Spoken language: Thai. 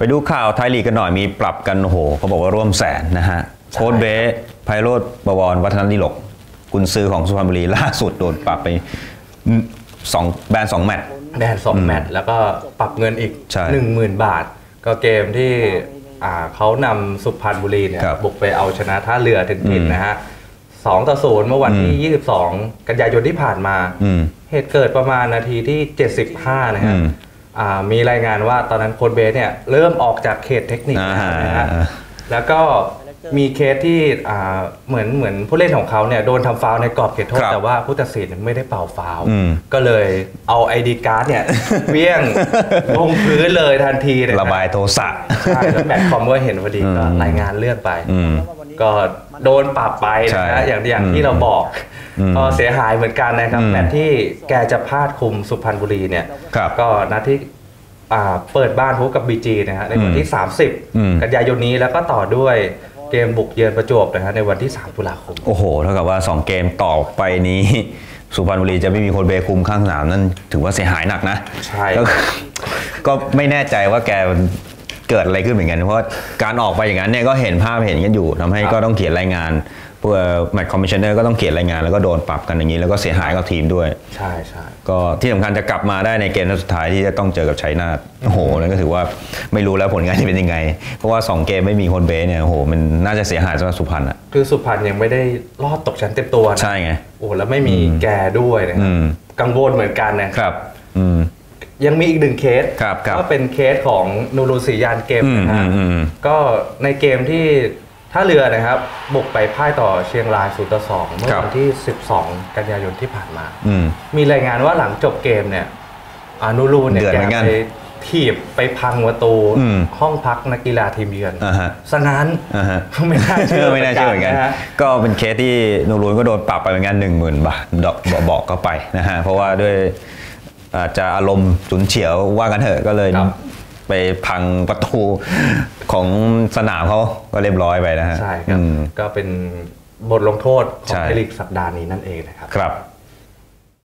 ไปดูข่าวไทยลีกกันหน่อยมีปรับกันโอ้โหเขาบอกว่าร่วมแสนนะฮะโค้ดเบสไพโรธบวรวัฒนนิลกกุนซือของสุพรรณบุรีล่าสุดโดนปรับไปสองแบนสองแมตช์แดนสองแมตช์แล้วก็ปรับเงินอีกใช่1 0,000บาท ก็เกมที่อ่าเขานำสุพรรณบุรีเนี่ยครับบุกไปเอาชนะท่าเรือถึงถิ่นอืมนะฮะสองต่อศูนย์เมื่อวันที่อืม22 กันยายนที่ผ่านมาอืมเหตุเกิดประมาณนาทีที่ 75 นะฮะอื มอ่ามีรายงานว่าตอนนั้นโค้ดเบสเนี่ยเริ่มออกจากเขตเทคนิคแล้วนะฮะอ่าแล้วก็มีเคสที่อ่าเหมือนเหมือนผู้เล่นของเขาเนี่ยโดนทำฟาวล์ในกรอบเขตโทษครับแต่ว่าผู้ตัดสินไม่ได้เป่าฟาวล์อืมก็เลยเอาไอดีการ์ดเนี่ยเวี้ยงลงพื้นเลยทันทีเลยนระบายโทสะใช่แล้วแบตคอมก็เห็นพอดีก็อืมรายงานเลื่อนไปอืม ก็โดนปรับไปนะใช่ฮะอย่างอย่างอืมที่เราบอกอืมก็เสียหายเหมือนกันนะครับอืมแมตช์ที่แกจะพลาดคุมสุพรรณบุรีเนี่ยครับก็นัดที่อ่าเปิดบ้านพบกับบีจีนะฮะในวันที่อืม30 กันยายนนี้แล้วก็ต่อด้วยเกมบุกเยือนประจวบนะฮะในวันที่ 3 ตุลาคม โอ้โห เท่ากับว่า 2 เกมต่อไปนี้สุพรรณบุรีจะไม่มีคนเบคุมข้างสนามนั่นถือว่าเสียหายหนักนะ ใช่ ก็ก็ไม่แน่ใจว่าแก เกิดอะไรขึ้นเหมือนกัน เพราะว่าการออกไปอย่างนั้นเนี่ยก็เห็นภาพเห็นกันอยู่ทำให้ก็ต้องเขียนรายงานเพื่อแมตช์คอมมิชเนอร์ก็ต้องเขียนรายงานแล้วก็โดนปรับกันอย่างนี้ แล้วก็เสียหายกับทีมด้วย ใช่ใช่ก็ที่สำคัญจะกลับมาได้ในเกมนัดสุดท้ายที่จะต้องเจอกับชัยนาทโอ้โหนั่นก็ถือว่าไม่รู้แล้วผลงานจะเป็นยังไง เพราะว่า 2 เกมไม่มีคนเบสเนี่ยโอ้โหมันน่าจะเสียหายสำหรับสุพรรณอะคือสุพรรณยังไม่ได้รอดตกชั้นเต็มตัวนะใช่ไงโอ้แล้วไม่มีแกด้วยนะคอืรับมกังวลเหมือนกันนะครับ อืม ยังมีอีกหนึ่งเคสครับครับก็เป็นเคสของนูรูสียานเกมอืมนะอืฮะมอืมก็ในเกมที่ท่าเรือนะครับ บุกไปพ่ายต่อเชียงราย0ต่อ2เมื่อครับวันที่ 12 กันยายนที่ผ่านมาอืมมีรายงานว่าหลังจบเกมเนี่ยอานูรูเนี่ยเดือดแกเหมือนกันไปถีบไปพังประตูอืมห้องพักนักกีฬาทีมเยือนอ่าฮะซะนั้นอ่าฮะไม่น่าเชื่อไม่น่าเชื่อเหมือนกันนะฮะก็เป็นเคสที่นูรูนก็โดนปรับไปเหมือนกันหนึ่งหมื่นบาทดอกบอกก็ไปนะฮะเพราะว่าด้วย อาจจะอารมณ์ฉุนเฉียวว่ากันเถอะก็เลยครับไปพังประตูของสนามเขาก็เรียบร้อยไปนะฮะใช่ครับอืมก็เป็นบทลงโทษของใช่ไทยลีกสัปดาห์นี้นั่นเองนะครับครับ